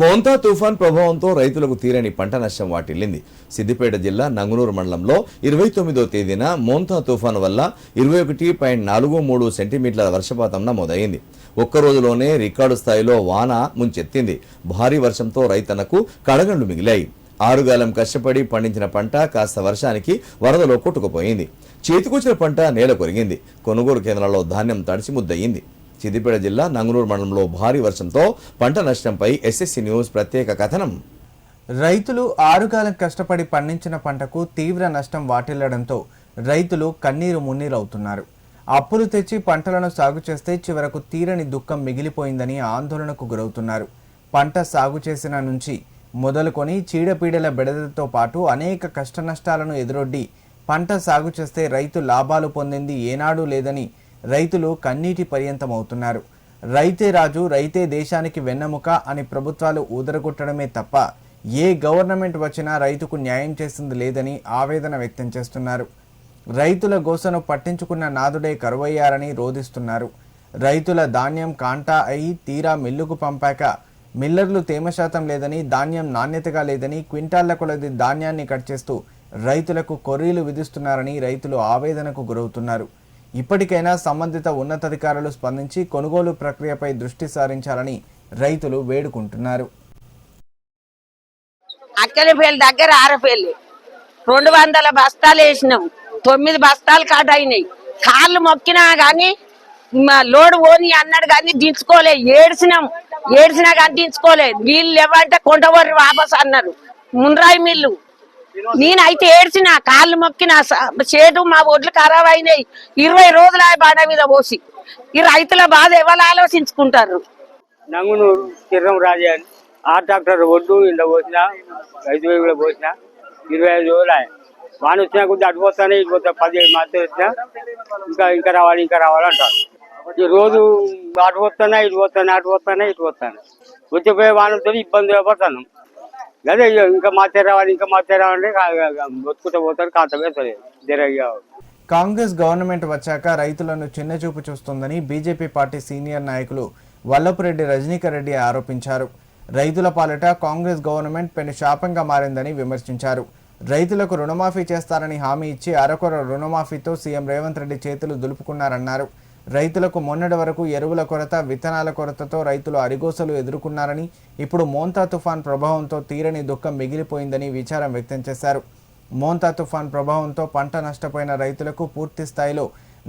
మోంతా తుఫాన్ ప్రభావంతో రైతులకు తీరని పంట నష్టం వాటిల్లింది. సిద్దిపేట జిల్లా నంగునూరు మండలంలో ఇరవై తొమ్మిదో తేదీన మోంతా తుఫాన్ వల్ల ఇరవై ఒకటి పాయింట్ నాలుగు మూడు సెంటీమీటర్ల వర్షపాతం నమోదైంది. ఒక్క రోజులోనే రికార్డు స్థాయిలో వాన ముంచెత్తింది. భారీ వర్షంతో రైతన్నకు కడగండ్లు మిగిలాయి. ఆరుగాలం కష్టపడి పండించిన పంట కాస్త వర్షానికి వరదలో కొట్టుకుపోయింది. చేతికొచ్చిన పంట నేల కొరిగింది. కొనుగోలు కేంద్రాల్లో ధాన్యం తడిసి ముద్దయింది సిద్దిపేట జిల్లా నంగునూరు మండలంలో భారీ వర్షంతో పంట నష్టంపై ఎస్ఎస్సి న్యూస్ ప్రత్యేక కథనం. రైతులు ఆరుగాలం కష్టపడి పండించిన పంటకు తీవ్ర నష్టం వాటిల్లడంతో రైతులు కన్నీరు మున్నీరవుతున్నారు. అప్పులు తెచ్చి పంటలను సాగు చేస్తే చివరకు తీరని దుఃఖం మిగిలిపోయిందని ఆందోళనకు గురవుతున్నారు. పంట సాగు చేసిన నుంచి మొదలుకొని చీడపీడల బెడదతో పాటు అనేక కష్టనష్టాలను ఎదురొడ్డి పంట సాగు చేస్తే రైతు లాభాలు పొందింది ఏనాడూ లేదని రైతులు కన్నీటి పర్యంతమవుతున్నారు. రైతే రాజు రైతే దేశానికి వెన్నెముక అని ప్రభుత్వాలు ఊదరగొట్టడమే తప్ప ఏ గవర్నమెంట్ వచ్చినా రైతుకు న్యాయం చేసింది లేదని ఆవేదన వ్యక్తం చేస్తున్నారు. రైతుల గోసను పట్టించుకున్న నాదుడే కరువయ్యారని రోధిస్తున్నారు. రైతుల ధాన్యం కాంటా అయి తీరా మిల్లుకు పంపాక మిల్లర్లు తేమ శాతం లేదని ధాన్యం నాణ్యతగా లేదని క్వింటాళ్ళ కొలది ధాన్యాన్ని కట్ చేస్తూ రైతులకు కొర్రీలు విధిస్తున్నారని రైతులు ఆవేదనకు గురవుతున్నారు. ఇప్పటికైనా సంబంధిత ఉన్నతాధికారులు స్పందించి కొనుగోలు ప్రక్రియపై దృష్టి సారించాలని రైతులు వేడుకుంటున్నారు. అక్కలిపేలు దగ్గర ఆరపేలు రెండు వందల బస్తాలు వేసినాం. తొమ్మిది బస్తాలు కాట అయినాయి. కాళ్ళు మొక్కినా గాని మా పోని ఓని అన్నాడు కానీ దించుకోలే. ఏడ్చినాం. ఏడ్చినా కానీ దించుకోలే. నీళ్ళు లేవంటే కొండవర్రి వాపస్ అన్నారు. మున్రాయి మిల్లు. నేనైతే ఏడ్చిన కాళ్ళు మొక్కిన చేటు మా ఒడ్లు ఖరాబ్ అయినాయి. ఇరవై రోజులు ఆ బాడ మీద పోసి. ఈ రైతుల బాధ ఎవరు ఆలోచించుకుంటారు? నంగునూరు చిర్రం రాజే అని ఆ ట్రాక్టర్ ఒడ్డు ఇంట్లో పోసిన రైతు వేలు పోసిన ఇరవై ఐదు రోజులు ఆయన వాన వచ్చినా కొద్దిగా అటు పోతానే ఇటు పోతా పదిహేడు మాత్రం వచ్చినా ఇంకా ఇంకా రావాలి ఇంకా రావాలి అంటారు. ఈ రోజు అటు పోతానే ఇటు పోతానే అటు పోతానే ఇటు పోతానే వచ్చిపోయే వానతో ఇబ్బంది పడతాను అదే ఇంకా మాతే రావాలి ఇంకా మాతే రావాలంటే బతుకుంటూ పోతారు కాంత వేసలేదు జరగ కాంగ్రెస్ గవర్నమెంట్ వచ్చాక రైతులను చిన్నచూపు చూస్తుందని బీజేపీ పార్టీ సీనియర్ నాయకులు వల్లపురెడ్డి రజనీకర్ రెడ్డి ఆరోపించారు. రైతుల పాలిట కాంగ్రెస్ గవర్నమెంట్ పెను శాపంగా మారిందని విమర్శించారు. రైతులకు రుణమాఫీ చేస్తారని హామీ ఇచ్చి అరకొర రుణమాఫీతో సీఎం రేవంత్ రెడ్డి చేతులు దులుపుకున్నారన్నారు. రైతులకు మొన్నటి వరకు ఎరువుల కొరత విత్తనాల కొరతతో రైతులు అరిగోసలు ఎదుర్కొన్నారని ఇప్పుడు మోంతా తుఫాన్ ప్రభావంతో తీరని దుఃఖం మిగిలిపోయిందని విచారం వ్యక్తం చేశారు. మోంతా తుఫాన్ ప్రభావంతో పంట నష్టపోయిన రైతులకు పూర్తి స్థాయిలో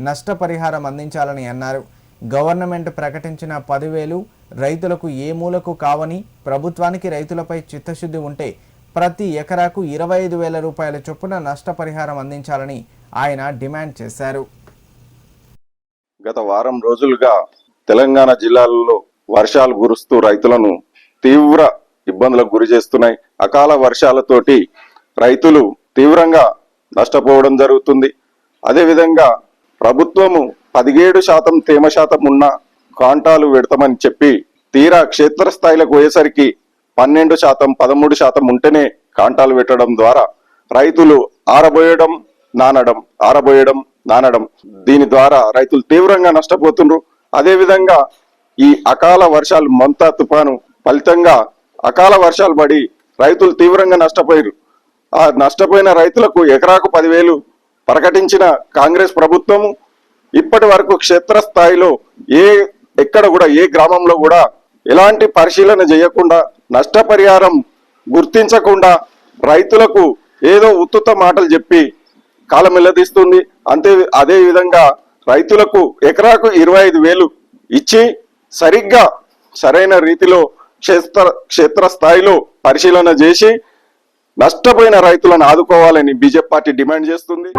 నష్టపరిహారం అందించాలని అన్నారు. గవర్నమెంట్ ప్రకటించిన పదివేలు రైతులకు ఏ మూలకు కావని ప్రభుత్వానికి రైతులపై చిత్తశుద్ధి ఉంటే ప్రతి ఎకరాకు ఇరవై ఐదు వేల రూపాయల చొప్పున నష్టపరిహారం అందించాలని ఆయన డిమాండ్ చేశారు. గత వారం రోజులుగా తెలంగాణ జిల్లాలలో వర్షాలు కురుస్తూ రైతులను తీవ్ర ఇబ్బందులకు గురి చేస్తున్నాయి. అకాల వర్షాలతోటి రైతులు తీవ్రంగా నష్టపోవడం జరుగుతుంది. అదేవిధంగా ప్రభుత్వము పదిహేడు శాతం తేమ శాతం ఉన్న కాంటాలు పెడతామని చెప్పి తీరా క్షేత్రస్థాయిలకు పోయేసరికి పన్నెండు శాతం పదమూడు శాతం ఉంటేనే కాంటాలు పెట్టడం ద్వారా రైతులు ఆరబోయడం నానడం ఆరబోయడం నానడం. దీని ద్వారా రైతులు తీవ్రంగా నష్టపోతుండ్రు. అదేవిధంగా ఈ అకాల వర్షాలు మంతా తుఫాను ఫలితంగా అకాల వర్షాలు పడి రైతులు తీవ్రంగా నష్టపోయారు ఆ నష్టపోయిన రైతులకు ఎకరాకు పదివేలు ప్రకటించిన కాంగ్రెస్ ప్రభుత్వము ఇప్పటి వరకు క్షేత్రస్థాయిలో ఏ ఎక్కడ కూడా ఏ గ్రామంలో కూడా ఎలాంటి పరిశీలన చేయకుండా నష్టపరిహారం గుర్తించకుండా రైతులకు ఏదో ఉత్తుత మాటలు చెప్పి కాలం వెల్లదీస్తుంది అంతే అదే విధంగా రైతులకు ఎకరాకు ఇరవై ఐదు వేలు ఇచ్చి సరిగ్గా సరైన రీతిలో క్షేత్ర క్షేత్ర స్థాయిలో పరిశీలన చేసి నష్టపోయిన రైతులను ఆదుకోవాలని బీజేపీ పార్టీ డిమాండ్ చేస్తుంది.